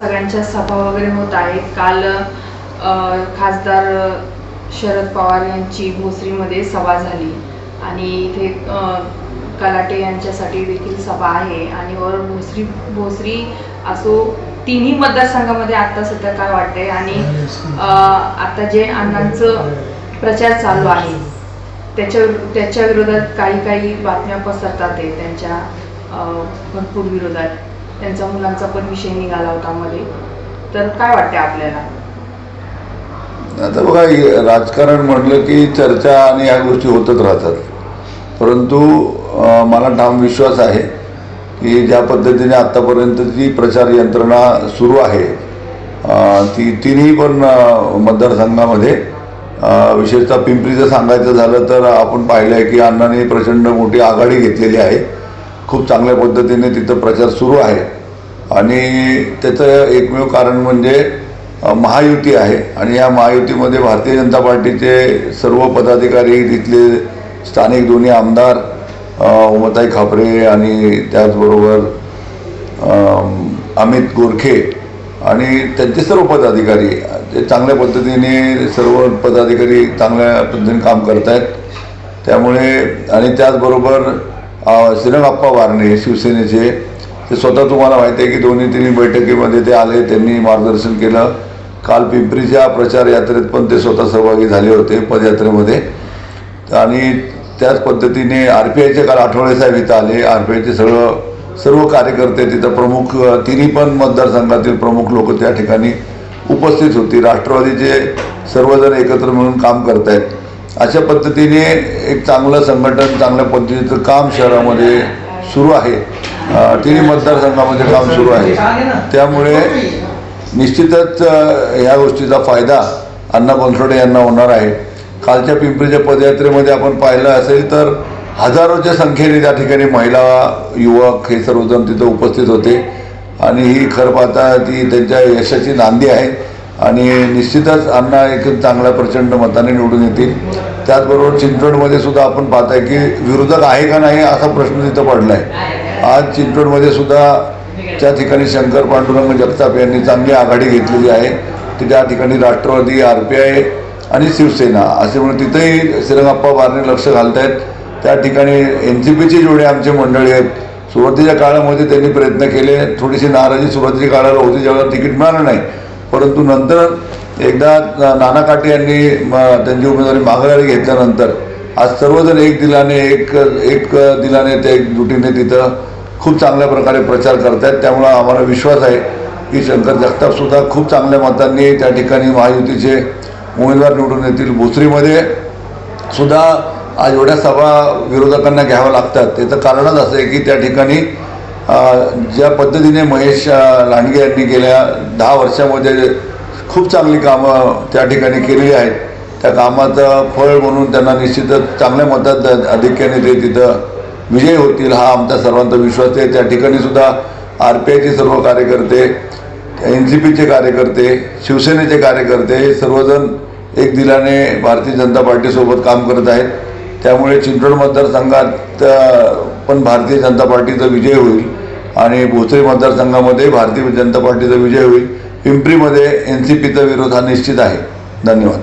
सगळ्यांच्या सभा वगैरे होत आहेत. काल खासदार शरद पवार यांची भोसरीमध्ये सभा झाली. आणि इथे कलाटे यांच्यासाठी देखील सभा आहे. आणि वर भोसरी भोसरी असो तिन्ही मतदारसंघामध्ये आता सध्या काय वाटतंय? आणि आता जे अण्णांचं प्रचार चालू आहे त्याच्या त्याच्या विरोधात काही काही बातम्या पसरतात आहे त्यांच्या भरपूर विरोधात. त्यांचा मुलांचा पण विषय निघाला होता मध्ये. तर काय वाटते आपल्याला? आता बघा राजकारण म्हटलं की चर्चा आणि ह्या गोष्टी होतच राहतात. परंतु मला ठाम विश्वास आहे की ज्या पद्धतीने आत्तापर्यंतची प्रचार यंत्रणा सुरू आहे ती तिन्ही पण मतदारसंघामध्ये विशेषतः पिंपरीचं सांगायचं झालं तर आपण पाहिलं आहे की अण्णांनी प्रचंड मोठी आघाडी घेतलेली आहे. खूप चांगल्या पद्धतीने तिथं प्रचार सुरू आहे. आणि त्याचं एकमेव कारण म्हणजे महायुती आहे. आणि या महायुतीमध्ये भारतीय जनता पार्टीचे सर्व पदाधिकारी तिथले स्थानिक दोन्ही आमदार उमताई खापरे आणि त्याचबरोबर अमित गोरखे आणि त्यांचे सर्व पदाधिकारी ते चांगल्या पद्धतीने सर्व पदाधिकारी चांगल्या पद्धतीने काम करत आहेत त्यामुळे आणि त्याचबरोबर अ, वारणे शिवसेनेचे. ते स्वतः तुम्हाला माहिती आहे की दोन्ही तिन्ही बैठकीमध्ये ते आले त्यांनी मार्गदर्शन केलं. काल पिंपरीच्या प्रचार यात्रेत पण ते स्वतः सहभागी झाले होते पदयात्रेमध्ये. आणि त्याच पद्धतीने आर पी आयचे काल आठवडे साहेब इथं आले. आर पी आयचे सगळं सर्व कार्यकर्ते तिथं प्रमुख तिन्ही पण मतदारसंघातील प्रमुख लोक त्या ठिकाणी उपस्थित होती. राष्ट्रवादीचे सर्वजण एकत्र मिळून काम करत आहेत अशा पद्धतीने एक चांगलं संघटन चांगल्या पद्धतीचं काम शहरामध्ये सुरू आहे. तिन्ही मतदारसंघामध्ये काम सुरू आहे. त्यामुळे निश्चितच ह्या गोष्टीचा फायदा अण्णा बनसोडे यांना होणार आहे. कालच्या पिंपरीच्या पदयात्रेमध्ये आपण पाहिलं असेल तर हजारोच्या संख्येने त्या ठिकाणी महिला युवक हे सर्वजण तिथं उपस्थित होते. आणि ही खरं पाहता ती त्यांच्या यशाची नांदी आहे. आणि निश्चितच अण्णा एक चांगल्या प्रचंड मताने निवडून येतील. त्याचबरोबर चिंचवडमध्ये सुद्धा आपण पाहताय की विरोधक आहे का नाही असा प्रश्न तिथं पडला आहे आज चिंचवडमध्ये सुद्धा त्या ठिकाणी शंकर पांडुरंग जगताप यांनी चांगली आघाडी घेतलेली आहे की त्या ठिकाणी राष्ट्रवादी आर पी आय आणि शिवसेना असे म्हणून तिथंही श्रीरंगाप्पा बारणे लक्ष घालत आहेत त्या ठिकाणी एन सी पीची जोडी आमची मंडळी आहेत. सुरुवातीच्या काळामध्ये त्यांनी प्रयत्न केले. थोडीशी नाराजी सुरुवातीच्या काळाला होती ज्यावेळेला तिकीट मिळालं नाही. परंतु नंतर एकदा नाना काटे यांनी म, त्यांची उमेदवारी माघारी घेतल्यानंतर आज सर्वजण एक दिलाने एक एक दिलाने त्या एकजुटीने तिथं खूप चांगल्या प्रकारे प्रचार करत आहेत त्यामुळं आम्हाला विश्वास आहे की शंकर जगताप सुद्धा खूप चांगल्या मतांनी त्या ठिकाणी महायुतीचे उमेदवार निवडून येतील. भोसरीमध्ये सुद्धा आज एवढ्या सभा विरोधकांना घ्याव्या लागतात. त्याचं कारणच असं आहे की त्या ठिकाणी ज्या पद्धतीने महेश लांडगे यांनी गेल्या दहा वर्षामध्ये खूप चांगली कामं त्या ठिकाणी केलेली आहेत. त्या कामाचं फळ म्हणून त्यांना निश्चितच चांगल्या मतात अधिक्याने ते तिथं विजय होतील हा आमचा सर्वांचा विश्वास आहे. त्या ठिकाणी सुद्धा आर पी आयचे सर्व कार्यकर्ते एन सी पीचे कार्यकर्ते शिवसेनेचे कार्यकर्ते हे सर्वजण एक दिलाने भारतीय जनता पार्टीसोबत काम करत आहेत. त्यामुळे चिंचवड मतदारसंघात पण भारतीय जनता पार्टीचा विजय होईल आणि भोसरी मतदारसंघामध्ये भारतीय जनता पार्टीचा विजय होईल. पिंपरीमध्ये एन सी पीचा विरोध हा निश्चित आहे. धन्यवाद.